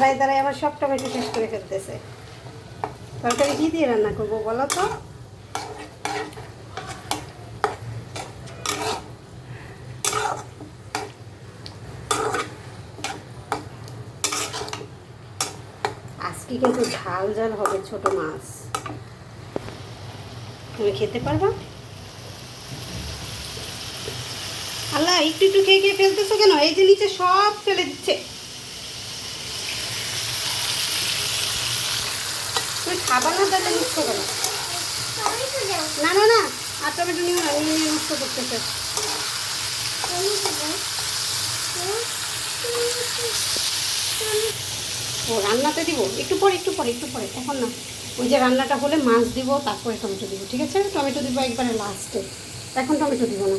দাঁড়ায় দাঁড়ায় আবার সব টমেটো শেষ করে ফেলতেছে। তরকারি কী দিয়ে রান্না করব বলো তো? আজকে কিন্তু ঝাল ঝাল হবে ছোট মাছ। তুমি খেতে পারবা? আল্লাহ, একটু একটু খেয়ে খেয়ে ফেলতেছো কেন? এই যে নিচে সব ফেলে দিচ্ছে। খাবার না তাহলে নষ্ট করো না। না না, আর টমেটো নিও না, নিয়ে নিয়ে নষ্ট করতেছে ও, রান্নাতে দিব। একটু পরে একটু পরে একটু পরে, এখন না। ওই যে রান্নাটা হলে মাছ দিব, তারপরে টমেটো দিব, ঠিক আছে? টমেটো দিব একবারে লাস্টে এখন টমেটো দিব না।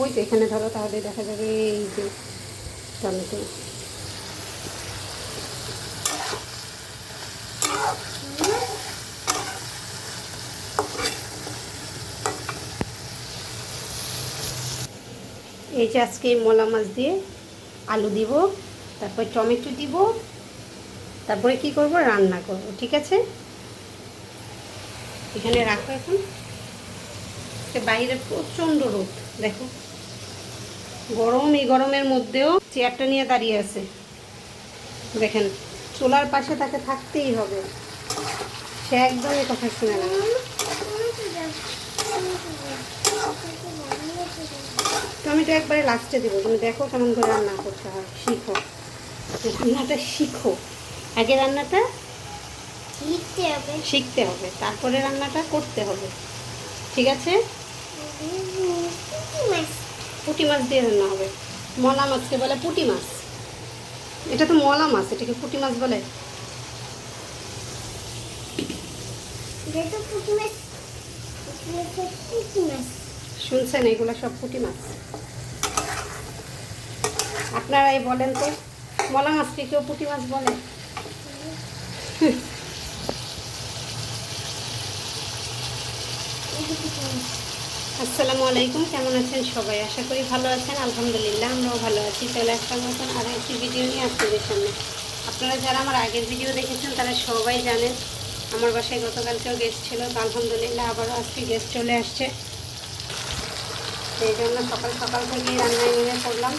ওই তো এখানে ধরো, তাহলে দেখা যাবে এই যে টমেটো। এই যে আজকে মলা মাছ দিয়ে আলু দিব, তারপর টমেটো দিব, তারপরে কি করব? রান্না করব, ঠিক আছে? এখানে রাখো এখন। বাইরে প্রচণ্ড রোদ, দেখো। গরম, এই গরমের মধ্যেও চেয়ারটা নিয়ে দাঁড়িয়ে আছে। দেখেন, চোলার পাশে তাকে থাকতেই হবে। সে একদমই কথা শুনে না। টমেটো একবারে লাস্টে দেবো। তুমি দেখো কেমন করে রান্না করতে হয়। শিখো। রান্নাটা শিখো। আগে রান্নাটা শিখতে হবে। শিখতে হবে। তারপরে রান্নাটা করতে হবে। ঠিক আছে? পুঁটি মাছ। দিয়ে রান্না হবে। মলা মাছকে বলে পুঁটি মাছ। এটা তো মলা মাছ এটাকে পুঁটি মাছ বলে। যেহেতু পুঁটি মাছ। পুঁটি মাছ। শুনছেন, এগুলো সব পুঁটি মাছ। আপনারাই বলেন তো, মলা মাছকে কেউ পুঁটি মাছ বলে? আসসালামু আলাইকুম, কেমন আছেন সবাই? আশা করি ভালো আছেন, আলহামদুলিল্লাহ, আমরাও ভালো আছি। তাহলে একটা মতন আরও একটি ভিডিও নিয়ে আপনাদের সামনে। আপনারা যারা আমার আগের ভিডিও দেখেছেন, তারা সবাই জানেন, আমার বাসায় গতকালকেও গেস্ট ছিল আলহামদুলিল্লাহ আবারও আজকে গেস্ট চলে আসছে। সেই জন্য সকাল সকাল থেকেই রান্নায় নেমে পড়লাম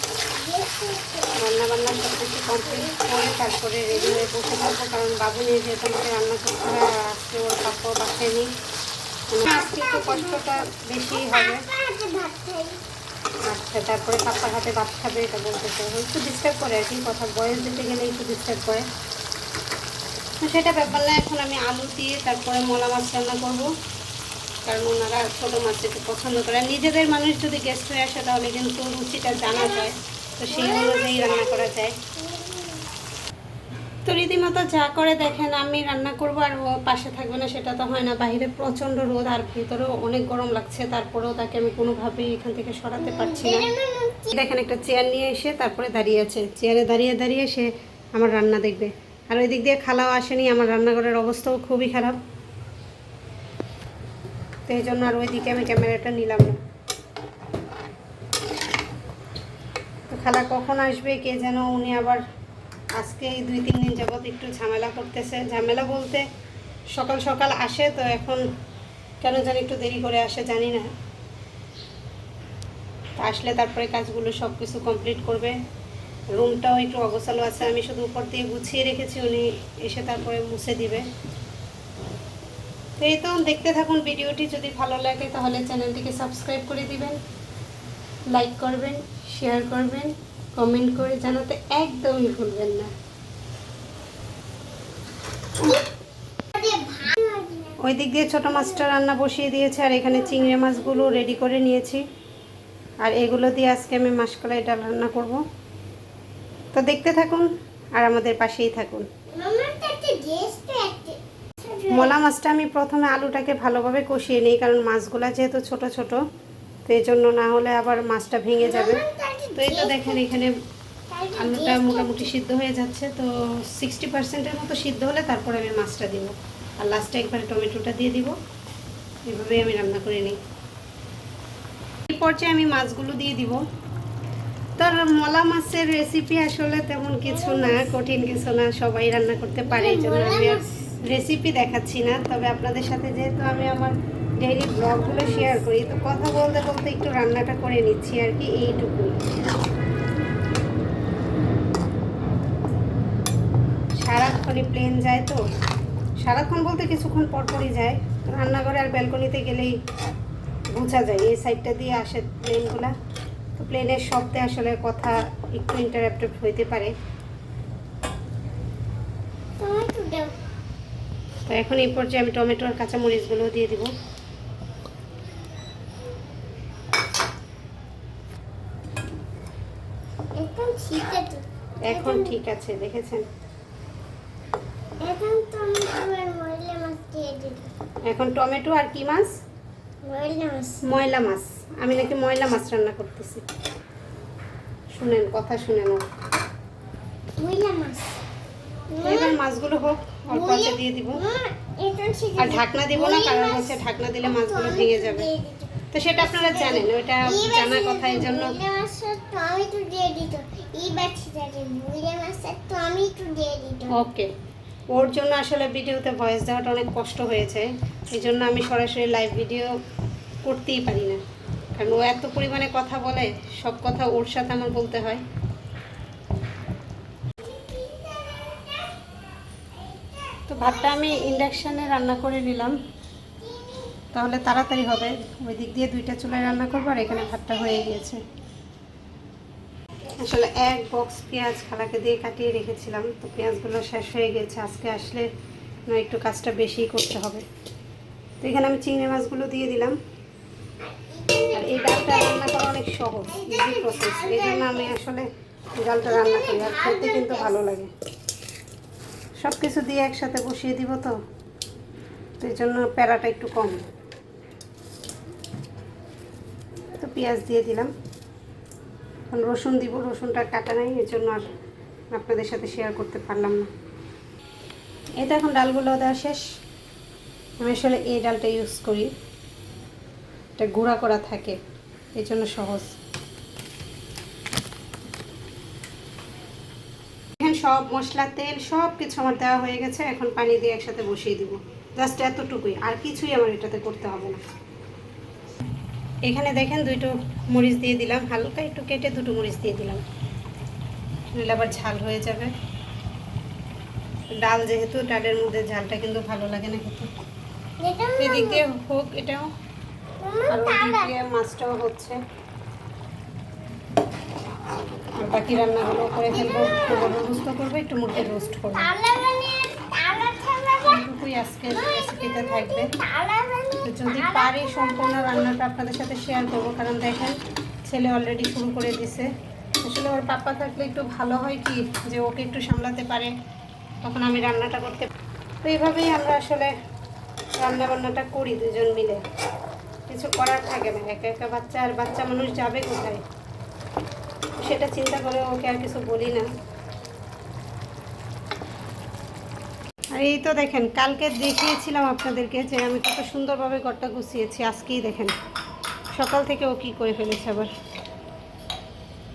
রান্না বান্না সব কিছু কমপ্লিট করে তারপরে রেডি হয়ে বসে থাকব, কারণ বাবু নিয়ে যেহেতু আমাকে রান্না করতে হয়, আর আজকে ওর পাপ্পাও বাসায় নেই। মানে আজকে একটু কষ্টটা বেশি হবে। আচ্ছা তারপরে পাপ্পার হাতে ভাত খাবে এটা বলতেছে ও একটু ডিস্টার্ব করে আর কি, কথা বয়স দিতে গেলে একটু ডিস্টার্ব করে। তো সেটা ব্যাপার না, এখন আমি আলু দিয়ে তারপরে মলা মাছ রান্না করব। কারণ ওনারা ছোটো একটু পছন্দ করে নিজেদের মানুষ যদি গেস্ট হয়ে আসে, তাহলে কিন্তু রুচিটা জানা যায়। তো সেই অনুযায়ী রান্না করা যায়। তো রীতিমতো যা করে দেখেন, আমি রান্না করব আর ও পাশে থাকবে না, সেটা তো হয় না। বাইরে প্রচণ্ড রোদ আর ভিতরেও অনেক গরম লাগছে। তারপরেও তাকে আমি কোনোভাবেই এখান থেকে সরাতে পারছি না। দেখেন একটা চেয়ার নিয়ে এসে তারপরে দাঁড়িয়ে আছে। চেয়ারে দাঁড়িয়ে দাঁড়িয়ে সে আমার রান্না দেখবে। আর ওই দিক দিয়ে খালাও আসেনি। আমার রান্নাঘরের অবস্থাও খুবই খারাপ। তো এই জন্য আর ওই দিকে আমি ক্যামেরাটা নিলাম না। তো খালা কখন আসবে, কে যেন উনি আবার আজকে এই দুই তিন দিন যাবৎ একটু ঝামেলা করতেছে। ঝামেলা বলতে সকাল সকাল আসে, তো এখন কেন জানি একটু দেরি করে আসে, জানি না। আসলে তারপরে কাজগুলো সব কিছু কমপ্লিট করবে। রুমটাও একটু অগোছালো আছে, আমি শুধু উপর দিয়ে গুছিয়ে রেখেছি, উনি এসে তারপরে মুছে দিবে। তো এই তো, দেখতে থাকুন ভিডিওটি। যদি ভালো লাগে, তাহলে চ্যানেলটিকে সাবস্ক্রাইব করে দিবেন। লাইক করবেন, শেয়ার করবেন, কমেন্ট করে জানাতে একদমই ভুলবেন না। ওই দিক দিয়ে ছোটো মাছটা রান্না বসিয়ে দিয়েছে, আর এখানে চিংড়ি মাছগুলো রেডি করে নিয়েছি। আর এগুলো দিয়ে আজকে আমি মাসকলাই ডাল রান্না করব। তো দেখতে থাকুন, আর আমাদের পাশেই থাকুন। মলা মাছটা আমি প্রথমে আলুটাকে ভালোভাবে কষিয়ে নিই, কারণ মাছগুলা যেহেতু ছোট ছোট, তো এই জন্য না হলে আবার মাছটা ভেঙে যাবে। তো এই তো দেখেন এখানে আলুটা মোটামুটি সিদ্ধ হয়ে যাচ্ছে, তো সিক্সটি পার্সেন্টের মতো সিদ্ধ হলে তারপরে আমি মাছটা দিব। আর লাস্টে একবার টমেটোটা দিয়ে দিব এভাবেই আমি রান্না করে নিই। এই পর্যায়ে আমি মাছগুলো দিয়ে দিব। ভর্তার মলা মাছের রেসিপি আসলে তেমন কিছু না, কঠিন কিছু না, সবাই রান্না করতে পারে, এই জন্য আমি রেসিপি দেখাচ্ছি না, তবে আপনাদের সাথে যেহেতু আমি আমার ডেইলি ব্লগগুলো শেয়ার করি, তো কথা বলতে বলতে একটু রান্নাটা করে নিচ্ছি আর কি এইটুকুই। সারাক্ষণই প্লেন যায় তো? সারাক্ষণ বলতে কিছুক্ষণ পরপরই যায়। রান্নাঘরে আর ব্যালকনিতে গেলেই বোঝা যায়, এই সাইডটা দিয়ে আসে প্লেনগুলা তো প্লেনের শব্দে আসলে কথা একটু ইন্টারাপ্টেড হইতে পারে। তো এখন এই পর্যায়ে আমি টমেটো আর কাঁচামরিচগুলো দিয়ে দিব। এখন ঠিক আছে। এখন ঠিক আছে দেখেছেন? এখন টমেটো আর ময়লা মাছ দিয়ে দিল এখন টমেটো আর কি মাছ? ময়লা মাছ। ময়লা মাছ। আমি নাকি ময়লা মাছ রান্না করতেছি। শুনেন কথা শুনেন। ময়লা মাছ। এবার মাছগুলো হোক অল্প অল্প দিয়ে দিব। আর ঢাকনা দিব না কারণ হচ্ছে ঢাকনা দিলে মাছগুলো ভেঙে যাবে। তো সেটা আপনারা জানেন ওইটা জানা কথা এই জন্য। ওকে। ওর জন্য আসলে ভিডিওতে ভয়েস দেওয়াটা অনেক কষ্ট হয়েছে। এই জন্য আমি সরাসরি লাইভ ভিডিও করতেই পারি না। কারণ ও এত পরিমাণে কথা বলে সব কথা ওর সাথে আমার বলতে হয় তো ভাতটা আমি ইন্ডাকশানে রান্না করে নিলাম। তাহলে তাড়াতাড়ি হবে। ওই দিক দিয়ে দুইটা চুলায় রান্না করব আর এখানে ভাতটা হয়ে গিয়েছে। আসলে এক বক্স পেঁয়াজ খালাকে দিয়ে কাটিয়ে রেখেছিলাম। তো পেঁয়াজগুলো শেষ হয়ে গেছে আজকে আসলে একটু কাজটা বেশিই করতে হবে। তো এখানে আমি চিংড়ি মাছগুলো দিয়ে দিলাম। আর এই ডালটা রান্না করা অনেক সহজ ইজি প্রসেস এই জন্য আমি আসলে ডালটা রান্না করি আর খেতে কিন্তু ভালো লাগে। সব কিছু দিয়ে একসাথে বসিয়ে দিব তো। এই জন্য প্যারাটা একটু কম। তো পেঁয়াজ দিয়ে দিলাম। এখন রসুন দিব, রসুনটা কাটা নাই এর জন্য আর আপনাদের সাথে শেয়ার করতে পারলাম না। তো এখন ডালগুলো দেওয়া শেষ। আমি আসলে এই ডালটা ইউজ করি। এটা গুঁড়া করা থাকে, এই জন্য সহজ এখন সব মশলা তেল সব কিছু আমার দেওয়া হয়ে গেছে। এখন পানি দিয়ে একসাথে বসিয়ে দিব। জাস্ট এতটুকুই। আর কিছুই আমার এটাতে করতে হবে না। এখানে দেখেন দুটো মরিচ দিয়ে দিলাম। হালকা একটু কেটে দুটো মরিচ দিয়ে দিলাম। নইলে আবার ঝাল হয়ে যাবে। ডাল যেহেতু ডালের মধ্যে ঝালটা কিন্তু ভালো লাগে না খেতে। এদিক হোক এটাও। আর মাছটাও হচ্ছে। বাকি রান্নাগুলো করে ফেলব রোস্ট করব একটু মুখে রোস্ট করব। এইটুকুই আজকের রেসিপিতে থাকবে। যদি পারি সম্পূর্ণ রান্নাটা আপনাদের সাথে শেয়ার করব কারণ দেখেন ছেলে অলরেডি শুরু করে দিছে। আসলে ওর পাপা থাকলে একটু ভালো হয় কি যে ওকে একটু সামলাতে পারে তখন আমি রান্নাটা করতে তো এইভাবেই আমরা আসলে রান্না বান্নাটা করি দুজন মিলে। কিছু করার থাকে না একা একা বাচ্চা আর বাচ্চা মানুষ যাবে কোথায়? সেটা চিন্তা করে ওকে আর কিছু বলি না। আর এই তো দেখেন, কালকে দেখিয়েছিলাম আপনাদেরকে যে আমি কত সুন্দরভাবে ঘরটা গুছিয়েছি, আজকেই দেখেন। সকাল থেকে ও কী করে ফেলেছে আবার।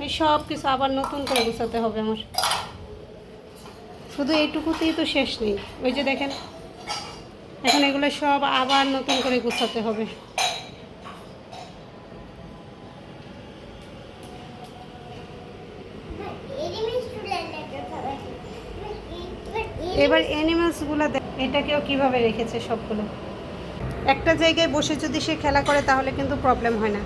এই সব কিছু আবার নতুন করে গুছাতে হবে আমার। শুধু এইটুকুতেই তো শেষ নেই। ওই যে দেখেন, এখন এগুলো সব আবার নতুন করে গুছাতে হবে এলিমেন্টস তুলে দেখা খাবে এবার অ্যানিমালসগুলো এটাকেও কীভাবে রেখেছে সবগুলো? একটা জায়গায় বসে যদি সে খেলা করে তাহলে কিন্তু প্রবলেম হয় না।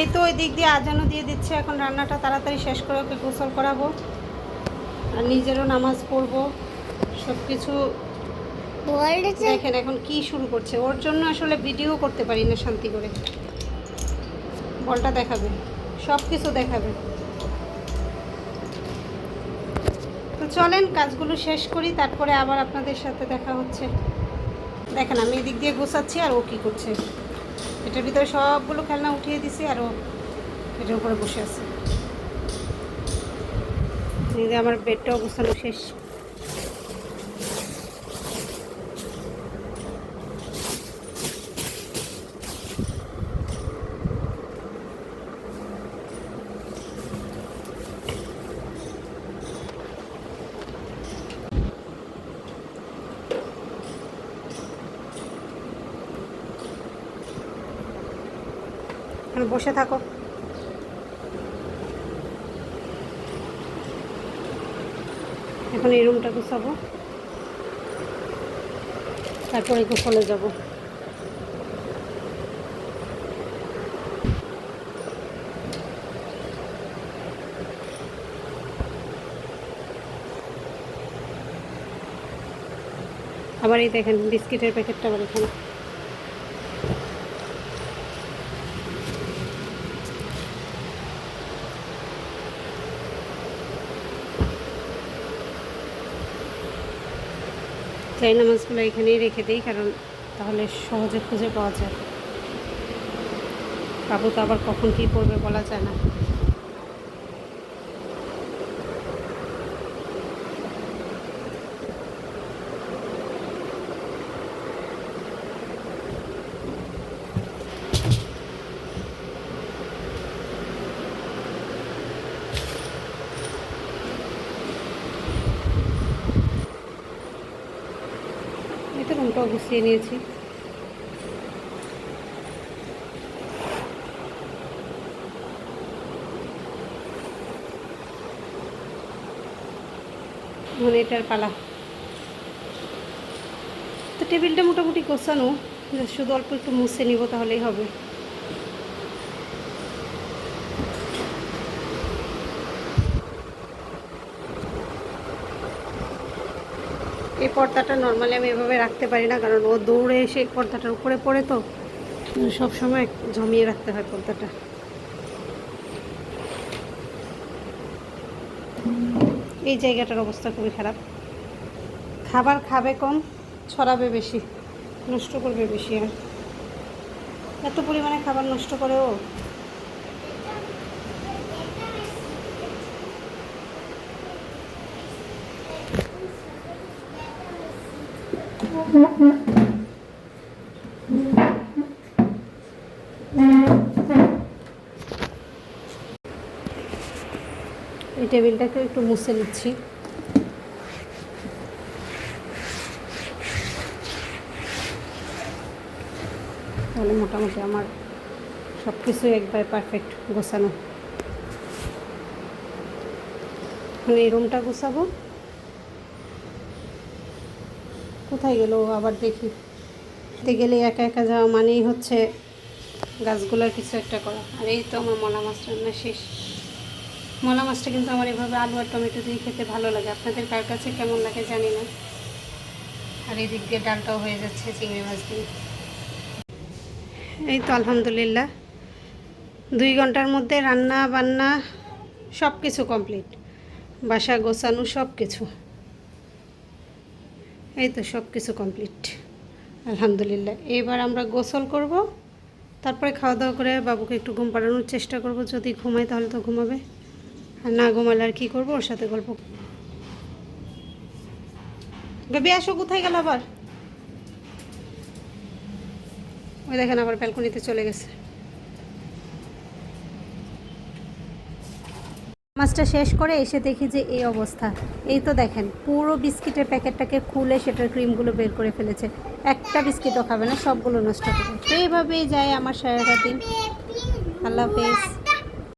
এই তো ওই দিক দিয়ে আজানও দিয়ে দিচ্ছে এখন রান্নাটা তাড়াতাড়ি শেষ করে ওকে গোসল করাবো। আর নিজেরও নামাজ পড়ব সব কিছু দেখেন এখন কি শুরু করছে। ওর জন্য আসলে ভিডিও করতে পারি না শান্তি করে। বলটা দেখাবে সব কিছু দেখাবে। চলেন, কাজগুলো শেষ করি, তারপরে আবার আপনাদের সাথে দেখা হচ্ছে। দেখেন, আমি এদিক দিয়ে গোছাচ্ছি আর ও কী করছে। এটার ভিতরে সবগুলো খেলনা উঠিয়ে দিছি আর ও এটার উপরে বসে আছে। আমার বেডটাও গোছানো শেষ। বসে থাকো। এখন এই রুমটা গুছাবো। তারপরে গোসলে যাব। আবার এই দেখেন, বিস্কিটের প্যাকেটটা আবার এখানে। চাই নামাজগুলো এখানেই রেখে দিই, কারণ তাহলে সহজে খুঁজে পাওয়া যায়। বাবু তো আবার কখন কী পড়বে বলা যায় না। তো গুছিয়ে নিয়েছি। মানে এটার পালা। তো টেবিলটা মোটামুটি গোছানো শুধু অল্প একটু মুছে নিব তাহলেই হবে। এই পর্দাটা নর্মালি আমি এভাবে রাখতে পারি না, কারণ ও দৌড়ে এসে এই পর্দাটার উপরে পড়ে তো, সব সময় জমিয়ে রাখতে হয় পর্দাটা। এই জায়গাটার অবস্থা খুবই খারাপ। খাবার খাবে কম, ছড়াবে বেশি, নষ্ট করবে বেশি। আর এত পরিমাণে খাবার নষ্ট করে এই টেবিলটাকে একটু মুছে নিচ্ছি। তাহলে মোটামুটি আমার সব কিছুই একবার পারফেক্ট গোছানো। এই রুমটা গোছাবো। কোথায় গেল আবার দেখি। গেলে একা একা যাওয়া মানেই হচ্ছে গাছগুলোর কিছু একটা করা। আর এই তো আমার মলা মাছ রান্না শেষ। মলা মাছটা কিন্তু আমার এভাবে আলু আর টমেটো দিয়ে খেতে ভালো লাগে। আপনাদের কার কাছে কেমন লাগে জানি না। আর এই দিক দিয়ে ডালটাও হয়ে যাচ্ছে চিংড়ি মাছ দিয়ে। এই তো আলহামদুলিল্লাহ। দুই ঘণ্টার মধ্যে রান্না, বান্না সব কিছু কমপ্লিট। বাসা গোছানো সব কিছু এই তো সব কিছু কমপ্লিট আলহামদুলিল্লাহ। এবার আমরা গোসল করব। তারপরে খাওয়া দাওয়া করে বাবুকে একটু ঘুম পাড়ানোর চেষ্টা করব। যদি ঘুমায় তাহলে তো ঘুমাবে। আর না ঘুমালে আর কী করব? ওর সাথে গল্প গবি আসো, কোথায় গেল আবার? ওই দেখেন আবার ব্যালকনিতে চলে গেছে। মাছটা শেষ করে এসে দেখি যে এই অবস্থা। এই তো দেখেন, পুরো বিস্কিটের প্যাকেটটাকে খুলে সেটার ক্রিমগুলো বের করে ফেলেছে। একটা বিস্কিটও খাবে না, সবগুলো নষ্ট করে। তো এইভাবেই যায় আমার সারাটা দিন। আল্লাহ হাফেজ।